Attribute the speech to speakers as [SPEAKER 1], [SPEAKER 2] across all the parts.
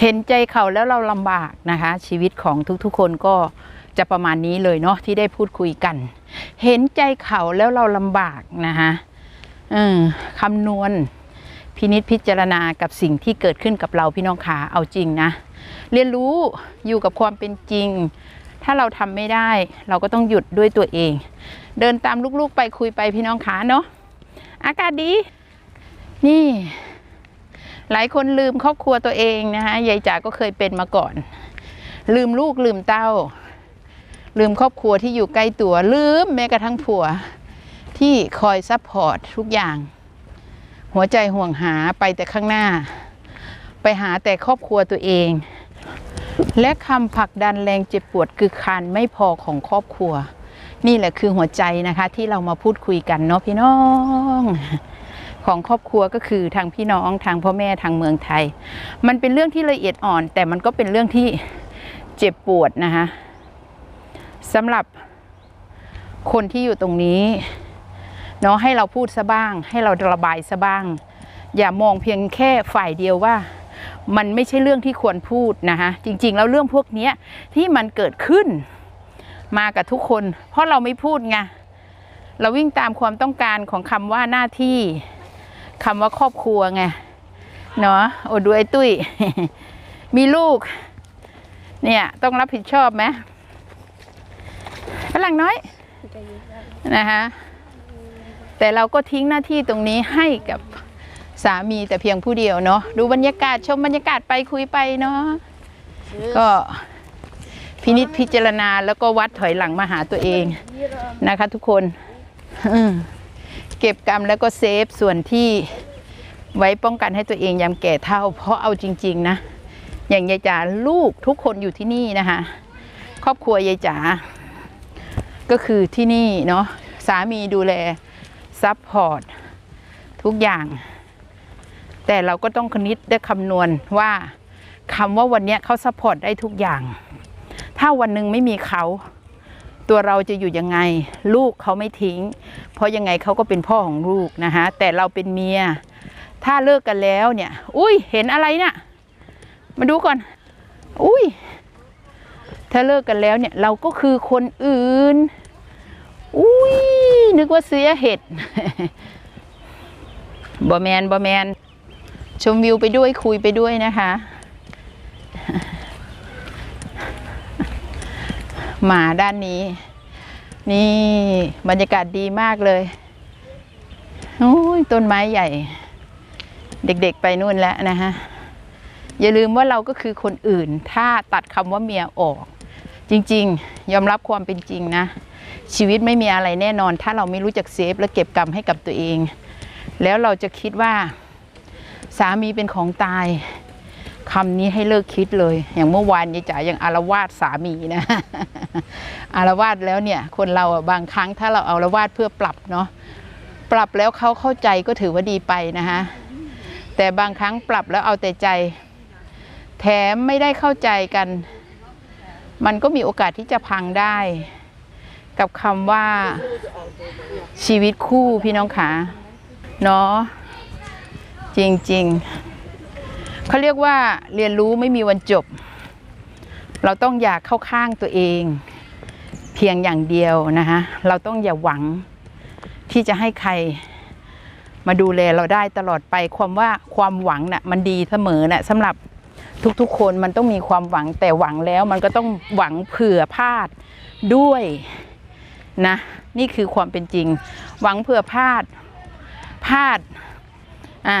[SPEAKER 1] เห็นใจเขาแล้วเราลำบากนะคะ ชีวิตของทุกๆ คนก็จะประมาณนี้เลยเนาะที่ได้พูดคุยกัน เห็นใจเขาแล้วเราลำบากนะคะคำนวณพินิษพิจารณากับสิ่งที่เกิดขึ้นกับเราพี่น้องขาเอาจริงนะ เรียนรู้อยู่กับความเป็นจริง ถ้าเราทำไม่ได้ เราก็ต้องหยุดด้วยตัวเอง เดินตามลูกๆไปคุยไปพี่น้องขาเนาะอากาศดี นี่ หลายคนลืมครอบครัวตัวเองนะคะยายจ๋าก็เคยเป็นมาก่อน ลืมลูกลืมเต้า ลืมครอบครัวที่อยู่ใกล้ตัวลืมแม้กระทั่งผัว ที่คอยซัพพอร์ตทุกอย่าง หัวใจห่วงหาไปแต่ข้างหน้า ไปหาแต่ครอบครัวตัวเอง และคำผลักดันแรงเจ็บปวดคือคานไม่พอของครอบครัว นี่แหละคือหัวใจนะคะที่เรามาพูดคุยกันเนาะพี่น้อง ของครอบครัวก็คือทางพี่น้องทางพ่อแม่ทางเมืองไทย มันเป็นเรื่องที่ละเอียดอ่อน แต่มันก็เป็นเรื่องที่เจ็บปวดนะคะสำหรับคนที่อยู่ตรงนี้เนาะให้เราพูดซะบ้าง ให้เราระบายซะบ้าง อย่ามองเพียงแค่ฝ่ายเดียวว่า มันไม่ใช่เรื่องที่ควรพูดนะคะจริง ๆ แล้วเรื่องพวกนี้ที่มันเกิดขึ้นมากับทุกคน เพราะเราไม่พูดไงเราวิ่งตามความต้องการของคำว่าหน้าที่ คำว่าครอบครัวไงเนาะโอ้ดูไอ้ตุ้ย มีลูก เนี่ย ต้องรับผิดชอบไหมฝรั่งน้อยนะคะแต่เราก็ทิ้งหน้าที่ตรงนี้ให้กับสามีแต่เพียงผู้เดียวเนาะดูบรรยากาศชมบรรยากาศไปคุยไปเนาะก็พินิจพิจารณาแล้วก็วัดถอยหลังมาหาตัวเองนะคะทุกคน อืม เก็บกรรมแล้วก็เซฟส่วนที่ไว้ป้องกันให้ตัวเองยามแก่เท่า เพราะเอาจริง ๆ นะ อย่างยายจ๋าลูกทุกคนอยู่ที่นี่นะคะ ครอบครัวยายจ๋าก็คือที่นี่เนาะสามีดูแลซัพพอร์ตทุกอย่าง แต่เราก็ต้องคณิตได้คำนวณว่าคำว่าวันนี้เขาซัพพอร์ตได้ทุกอย่าง ถ้าวันหนึ่งไม่มีเขา ตัวเราจะอยู่ยังไง ลูกเขาไม่ทิ้ง เพราะยังไงเขาก็เป็นพ่อของลูกนะคะแต่เราเป็นเมีย ถ้าเลิกกันแล้วเนี่ย อุ้ยเห็นอะไรเนี่ยมาดูก่อน อุ้ยถ้าเลิกกันแล้วเนี่ยเราก็คือคนอื่น อุ้ยนึกว่าเสียเห็ดบอแมนบอแมนชมวิวไปด้วยคุยไปด้วยนะคะ มาด้านนี้ นี่บรรยากาศดีมากเลยโอ้ยต้นไม้ใหญ่ เด็กๆไปนู่นแล้วนะฮะ อย่าลืมว่าเราก็คือคนอื่น ถ้าตัดคำว่าเมียออก จริงๆ ยอมรับความเป็นจริงนะ ชีวิตไม่มีอะไรแน่นอน ถ้าเราไม่รู้จักเซฟและเก็บกรรมให้กับตัวเอง แล้วเราจะคิดว่า สามีเป็นของตาย คำนี้ให้เลิกคิดเลย อย่างเมื่อวานยายจ๋ายังอารวาสสามีนะ อารวาสแล้วเนี่ย คนเราบางครั้งถ้าเราเอาอารวาสเพื่อปรับเนาะปรับแล้วเขาเข้าใจก็ถือว่าดีไปนะคะแต่บางครั้งปรับแล้วเอาแต่ใจ แถมไม่ได้เข้าใจกัน มันก็มีโอกาสที่จะพังได้ กับคำว่าชีวิตคู่พี่น้องขาเนาะจริง ๆ เขาเรียกว่าเรียนรู้ไม่มีวันจบ เราต้องอย่าเข้าข้างตัวเอง เพียงอย่างเดียวนะคะเราต้องอย่าหวังที่จะให้ใครมาดูแลเราได้ตลอดไปความว่าความหวังน่ะมันดีเสมอน่ะสำหรับทุกๆคนมันต้องมีความหวังแต่หวังแล้วมันก็ต้องหวังเผื่อพลาดด้วยนะนี่คือความเป็นจริง หวังเผื่อพลาดพลาดอ่า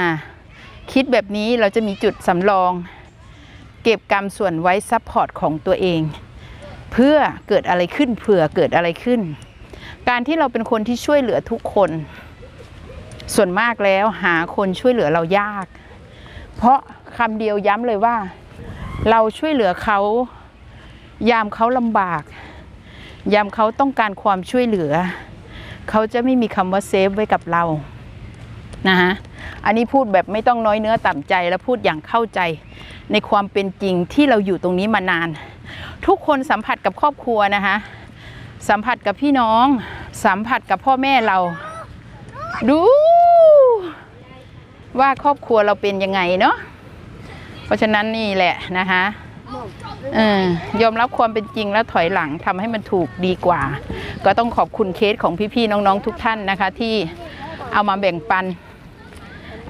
[SPEAKER 1] คิดแบบนี้เราจะมีจุดสำรอง เก็บกรรมส่วนไว้ซัพพอร์ตของตัวเอง เพื่อเกิดอะไรขึ้นเผื่อเกิดอะไรขึ้น การที่เราเป็นคนที่ช่วยเหลือทุกคน ส่วนมากแล้วหาคนช่วยเหลือเรายาก เพราะคำเดียวย้ำเลยว่า เราช่วยเหลือเขา ยามเขาลำบาก ยามเขาต้องการความช่วยเหลือ เขาจะไม่มีคำว่าเซฟไว้กับเรานะฮะ อันนี้พูดแบบไม่ต้องน้อยเนื้อต่ำใจและพูดอย่างเข้าใจ ในความเป็นจริงที่เราอยู่ตรงนี้มานาน ทุกคนสัมผัสกับครอบครัวนะคะสัมผัสกับพี่น้อง สัมผัสกับพ่อแม่เรา ดู ว่าครอบครัวเราเป็นยังไงเนาะเพราะฉะนั้นนี่แหละนะคะออยอมรับความเป็นจริงแล้วถอยหลังทำให้มันถูกดีกว่า ก็ต้องขอบคุณเคสของพี่ๆน้องๆทุกท่านนะคะ ที่เอามาแบ่งปัน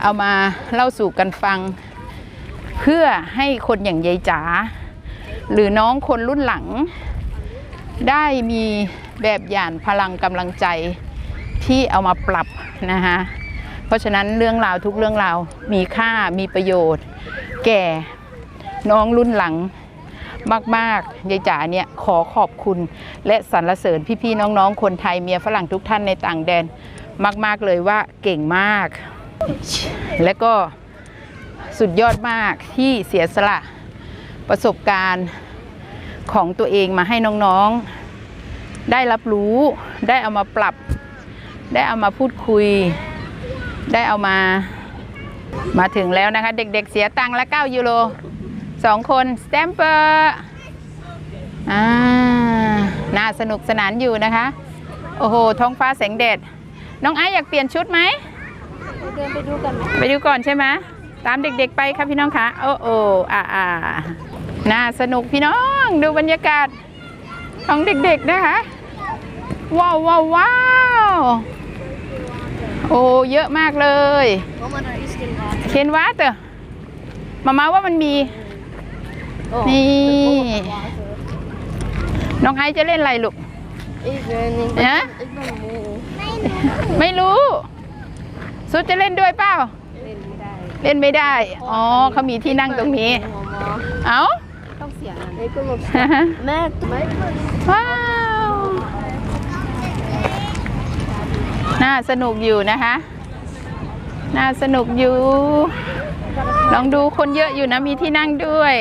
[SPEAKER 1] เอามาเล่าสู่กันฟัง เพื่อให้คนอย่างยายจ๋าหรือน้องคนรุ่นหลัง ได้มีแบบอย่างพลังกำลังใจที่เอามาปรับนะคะเพราะฉะนั้นเรื่องราวทุกเรื่องราวมีค่ามีประโยชน์ แก่น้องรุ่นหลังมากๆยายจ๋าเนี่ยขอขอบคุณ และสรรเสริญพี่ๆน้องๆ คนไทยเมียฝรั่งทุกท่านในต่างแดน มาก ๆเลยว่าเก่งมาก และก็สุดยอดมากที่เสียสละประสบการณ์ของตัวเองมาให้น้องๆ ได้รับรู้ ได้เอามาปรับ ได้เอามาพูดคุย ได้เอามามาถึงแล้วนะคะ เด็กๆเสียตังค์ละ 9 ยูโรสองคนสแตมเปอร์อ่าน่าสนุกสนานอยู่นะคะ โอ้โห ท้องฟ้าแสงแดด น้องไอซ์อยากเปลี่ยนชุดไหม
[SPEAKER 2] เดินไปดูกันไหม
[SPEAKER 1] ไปดูก่อนใช่ไหมตามเด็กๆไปครับพี่น้องคะโอ้โอ้อ่าอ่าน่าสนุกพี่น้องดูบรรยากาศของเด็กๆนะคะ ว้าวว้าวว้าวโอ้เยอะมากเลย
[SPEAKER 2] Mama, daar is geen water.
[SPEAKER 1] เคนวาเตอร์มามาว่ามันมี
[SPEAKER 2] Oh,
[SPEAKER 1] Nee.
[SPEAKER 2] er komt nog water.
[SPEAKER 1] น้องไอซ์จะเล่นอะไรลูก
[SPEAKER 2] Ik weet niet.
[SPEAKER 1] Ja?
[SPEAKER 2] Ik ben moe.
[SPEAKER 1] ไม่รู้ ซุดจะเล่นด้วยเปล่า
[SPEAKER 2] Ik weet niet.
[SPEAKER 1] เล่นไม่ได้ อ๋อเขามีที่นั่งตรงนี้
[SPEAKER 2] Mama.
[SPEAKER 1] เอ้า
[SPEAKER 2] Kom zie Ik kom op Met, met.
[SPEAKER 1] ว้าวน่าสนุกอยู่นะคะ น่าสนุกอยู่ ลองดูคนเยอะอยู่นะ มีที่นั่งด้วย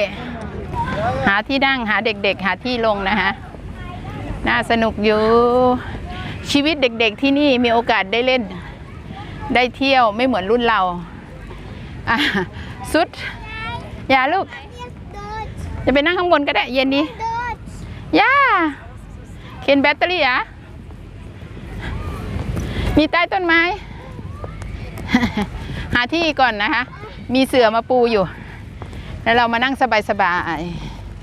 [SPEAKER 1] หาที่นั่งหาเด็กๆ หาที่ลงนะคะน่าสนุกอยู่ ชีวิตเด็กๆที่นี่มีโอกาสได้เล่น ได้เที่ยวไม่เหมือนรุ่นเราอะสุด อย่าลูก จะไปนั่งข้างบนก็ได้เย็นนี้ย่าเคนแบตเตอรี่อะมีใต้ต้นไม้ หาที่ก่อนนะคะ มีเสื่อมาปูอยู่ แล้วเรามานั่งสบาย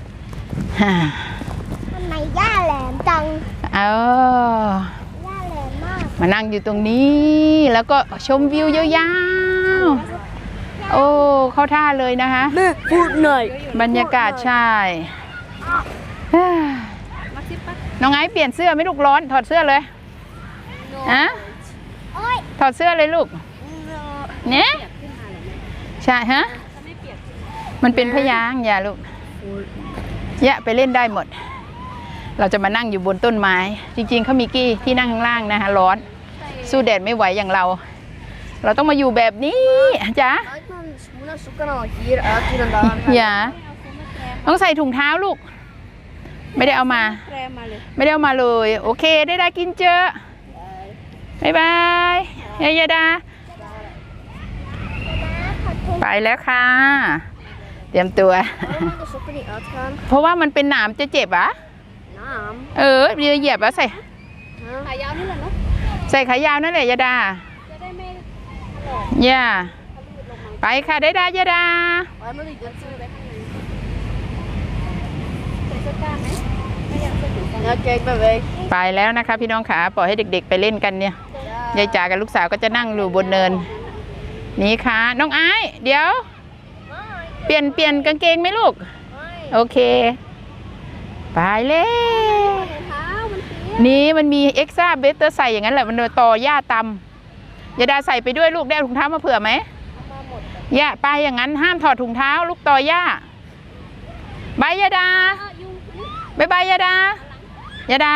[SPEAKER 1] ๆฮ่า
[SPEAKER 3] ทำไมย่าแหลมจัง
[SPEAKER 1] เอา
[SPEAKER 3] ย่าแหล มมาก
[SPEAKER 1] มานั่งอยู่ตรงนี้แล้วก็ชมวิวยาวๆ โอ้เข้าท่าเลยนะคะ
[SPEAKER 2] Met, goed night.
[SPEAKER 1] บรรยากาศใช่เฮ้ยน้องไอ้เปลี่ยนเสื้อไหม่ลูกร้อน ถอดเสื้อเลยอะ
[SPEAKER 3] โอ้ย
[SPEAKER 1] ถอดเสื้อเลยลูก เนี่ยใช่ฮะ มันเป็นพยางค์อย่าลูกอย่าไปเล่นได้หมด เราจะมานั่งอยู่บนต้นไม้ จริงๆเขามีกี้ที่นั่งข้างล่างนะคะร้อน สู้แดดไม่ไหวอย่างเรา เราต้องมาอยู่แบบนี้จ้ะอย่าต้องใส่ถุงเท้าลูก ไม่ได้เอามา ไม่ได้เอามาเลย โอเค ได้ได้กินเจอบายบายยายดา ไปแล้วค่ะ เตรียมตัว เพราะว่ามันเป็นหนามจะเจ็บอะ
[SPEAKER 2] Naam.
[SPEAKER 1] เออเดี๋ยวเหยียบแล้วใส่
[SPEAKER 2] Ga jou niet laten?
[SPEAKER 1] ใส่ขายาวนั่นแหละยาดา
[SPEAKER 2] Jij mee.
[SPEAKER 1] ย่าไปค่ะได้ดายาดา
[SPEAKER 2] Waarom moet ik dit zo weg? Ja, kijk, ik ben weg.
[SPEAKER 1] ไปแล้วนะคะ พี่น้องขาปล่อยให้เด็ก ๆ ไปเล่นกันเนี่ยยายจ๋ากับลูกสาวก็จะนั่งอยู่บนเนิน นี่ค่ะ น้องไอ้ายเดี๋ยว เปลี่ยนเปลี่ยนกางเกงไหมลูก โอเค ไปเลยนี่มันมีเอ็กซ่าเบสเตอร์ใส่อย่างนั้นแหละมันต่อหญ้าตำยาดาใส่ไปด้วยลูกได้ถุงเท้ามาเผื่อไหมย่าไปอย่างนั้นห้ามถอดถุงเท้า ลูกต่อหญ้าบายยาดาบายบายยาดายาดา